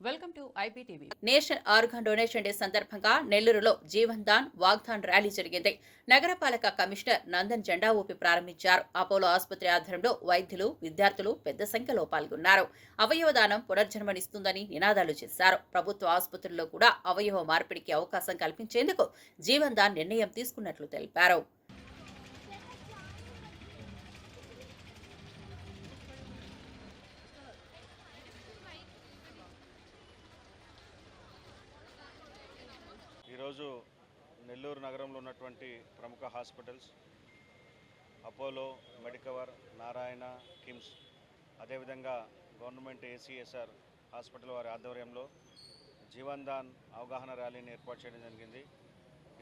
Welcome to IPTV. National organ donation day సందర్భంగా నెల్లూరులో జీవన్ దాన్ వాగ్దాన్ rally జరిగింది. నగరపాలక కమిషనర్ నందన్ జెండా ఊపి ప్రారంభించారు. అపోలో ఆసుపత్రి ఆధ్వర్యంలో వైద్యులు విద్యార్థులు పెద్ద సంఖ్యలో పాల్గొన్నారు. అవయవదానం పునర్జన్మనిస్తుందని నినాదాలు చేశారు. ప్రభుత్వ ఆసుపత్రుల్లో కూడా అవయవ మార్పిడికి అవకాశం కల్పించేందుకు జీవన్ దాన్ నిర్ణయం తీసుకున్నట్లు తెలిపారు. ఈరోజు నెల్లూరు నగరంలో ఉన్నటువంటి ప్రముఖ hospitals Apollo Medicover Narayana KIMS అదేవిధంగా గవర్నమెంట్ ఏసీఎస్ఆర్ హాస్పిటల్ వారి ఆధ్వర్యంలో జీవన్ దాన్ అవగాహన ర్యాలీని ఏర్పాటు చేయడం జరిగింది.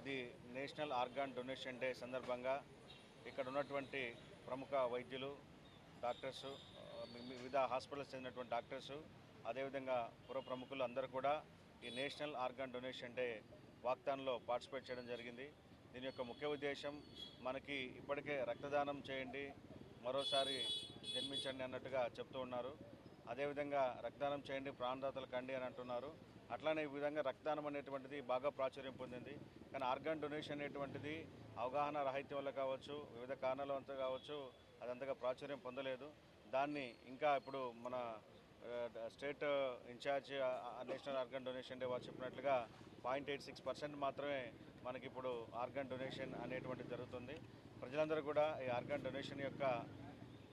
ఇది నేషనల్ ఆర్గాన్ డొనేషన్ డే సందర్భంగా ఇక్కడ ఉన్నటువంటి ప్రముఖ వైద్యులు డాక్టర్స్ వివిధ హాస్పిటల్స్ చెందినటువంటి డాక్టర్సు అదేవిధంగా పుర ప్రముఖులు అందరూ కూడా ఈ నేషనల్ ఆర్గాన్ డొనేషన్ డే వాగ్దానంలో పార్టిసిపేట్ చేయడం జరిగింది. దీని యొక్క ముఖ్య ఉద్దేశం మనకి ఇప్పటికే రక్తదానం చేయండి మరోసారి జన్మించండి అన్నట్టుగా చెప్తూ ఉన్నారు. అదేవిధంగా రక్తదానం చేయండి ప్రాణదాతలు కండి అని అంటున్నారు. అట్లానే ఈ విధంగా రక్తదానం అనేటువంటిది బాగా ప్రాచుర్యం పొందింది. కానీ ఆర్గాన్ డొనేషన్ అనేటువంటిది అవగాహన రాహిత్యం వల్ల కావచ్చు వివిధ కారణాల వల్ల కావచ్చు అది అంతగా ప్రాచుర్యం పొందలేదు. దాన్ని ఇంకా ఇప్పుడు మన state incharge national organ donation day వారు చెప్పినట్లుగా పాయింట్ ఎయిట్ సిక్స్ పర్సెంట్ మాత్రమే మనకి ఇప్పుడు ఆర్గన్ డొనేషన్ అనేటువంటిది జరుగుతుంది. ప్రజలందరూ కూడా ఈ ఆర్గన్ డొనేషన్ యొక్క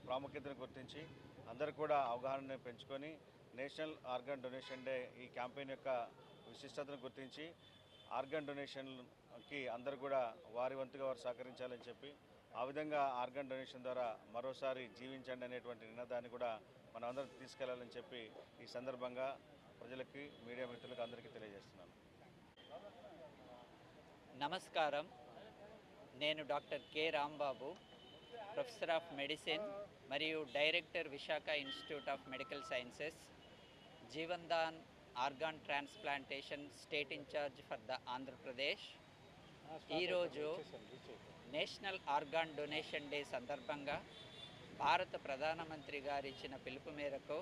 ప్రాముఖ్యతను గుర్తించి అందరూ కూడా అవగాహనని పెంచుకొని నేషనల్ ఆర్గన్ డొనేషన్ డే ఈ క్యాంపెయిన్ యొక్క విశిష్టతను గుర్తించి ఆర్గన్ డొనేషన్కి అందరూ కూడా వారి వంతుగా వారు సహకరించాలని చెప్పి ఆ విధంగా ఆర్గాన్ డొనేషన్ ద్వారా మరోసారి జీవించండి అనేటువంటి నినాదాన్ని కూడా మనం అందరం తీసుకెళ్ళాలని చెప్పి ఈ సందర్భంగా ప్రజలకి మీడియా మిత్రులకు అందరికీ తెలియజేస్తున్నాను. నమస్కారం. నేను doctor K Rambabu professor of medicine మరియు director Visakha institute of medical sciences Jeevan Dan organ transplantation state incharge for the Andhra Pradesh. ఈరోజు నేషనల్ ఆర్గాన్ డొనేషన్ డే సందర్భంగా భారత ప్రధానమంత్రి గారు ఇచ్చిన పిలుపు మేరకు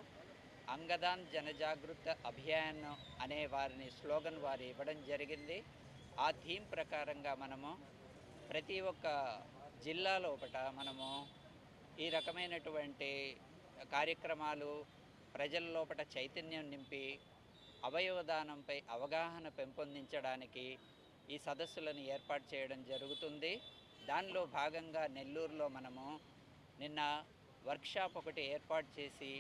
అంగదాన్ జనజాగృత అభియాన్ అనే వారిని స్లోగన్ వారు ఇవ్వడం జరిగింది. ఆ థీమ్ ప్రకారంగా మనము ప్రతి ఒక్క జిల్లాలోపట మనము ఈ రకమైనటువంటి కార్యక్రమాలు ప్రజల్లోపట చైతన్యం నింపి అవయవదానంపై అవగాహన పెంపొందించడానికి ఈ సదస్సులను ఏర్పాటు చేయడం జరుగుతుంది. దానిలో భాగంగా నెల్లూరులో మనము నిన్న వర్క్షాప్ ఒకటి ఏర్పాటు చేసి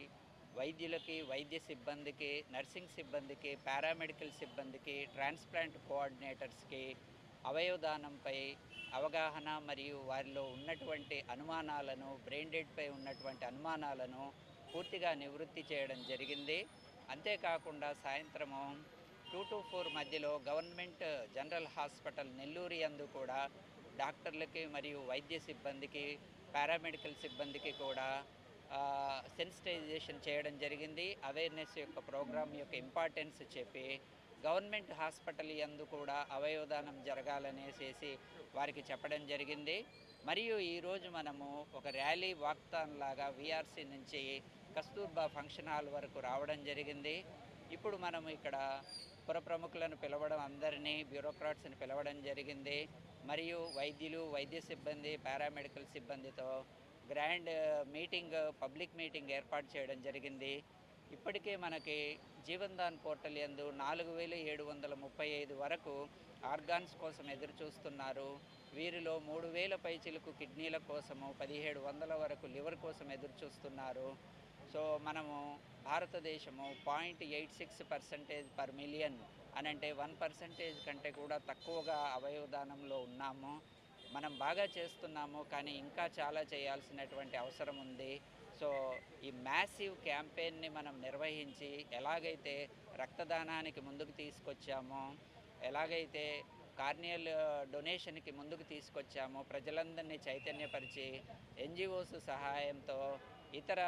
వైద్యులకి వైద్య సిబ్బందికి నర్సింగ్ సిబ్బందికి పారామెడికల్ సిబ్బందికి ట్రాన్స్ప్లాంట్ కోఆర్డినేటర్స్కి అవయవదానంపై అవగాహన మరియు వారిలో ఉన్నటువంటి అనుమానాలను బ్రెయిన్ డెడ్పై ఉన్నటువంటి అనుమానాలను పూర్తిగా నివృత్తి చేయడం జరిగింది. అంతేకాకుండా సాయంత్రము టూ టు ఫోర్ మధ్యలో గవర్నమెంట్ జనరల్ హాస్పిటల్ నెల్లూరు యందు కూడా డాక్టర్లకి మరియు వైద్య సిబ్బందికి పారామెడికల్ సిబ్బందికి కూడా సెన్సిటైజేషన్ చేయడం జరిగింది. అవేర్నెస్ యొక్క ప్రోగ్రామ్ యొక్క ఇంపార్టెన్స్ చెప్పి గవర్నమెంట్ హాస్పిటల్ యందు కూడా అవయవదానం జరగాలనేసేసి వారికి చెప్పడం జరిగింది. మరియు ఈరోజు మనము ఒక ర్యాలీ వాక్తాన్ లాగా విఆర్సీ నుంచి కస్తూర్బా ఫంక్షన్ హాల్ వరకు రావడం జరిగింది. ఇప్పుడు మనం ఇక్కడ పుర ప్రముఖులను పిలవడం అందరినీ బ్యూరోక్రాట్స్ని పిలవడం జరిగింది. మరియు వైద్యులు వైద్య సిబ్బంది పారామెడికల్ సిబ్బందితో గ్రాండ్ మీటింగ్ పబ్లిక్ మీటింగ్ ఏర్పాటు చేయడం జరిగింది. ఇప్పటికే మనకి జీవన్ దాన్ పోర్టల్ ఎందు నాలుగు వేల ఏడు వందల ముప్పై ఐదు వరకు ఆర్గాన్స్ కోసం ఎదురు చూస్తున్నారు. వీరిలో మూడు వేల పైచిలకు కిడ్నీల కోసము పదిహేడు వందల వరకు లివర్ కోసం ఎదురు చూస్తున్నారు. సో మనము భారతదేశము point eight six percentage per million అని అంటే వన్ పర్సెంటేజ్ కంటే కూడా తక్కువగా అవయవదానంలో ఉన్నాము. మనం బాగా చేస్తున్నాము కానీ ఇంకా చాలా చేయాల్సినటువంటి అవసరం ఉంది. సో ఈ మ్యాసివ్ క్యాంపెయిన్ని మనం నిర్వహించి ఎలాగైతే రక్తదానానికి ముందుకు తీసుకొచ్చామో ఎలాగైతే కార్నియల్ డొనేషన్కి ముందుకు తీసుకొచ్చామో ప్రజలందరినీ చైతన్యపరిచి ఎన్జిఓస్ సహాయంతో ఇతర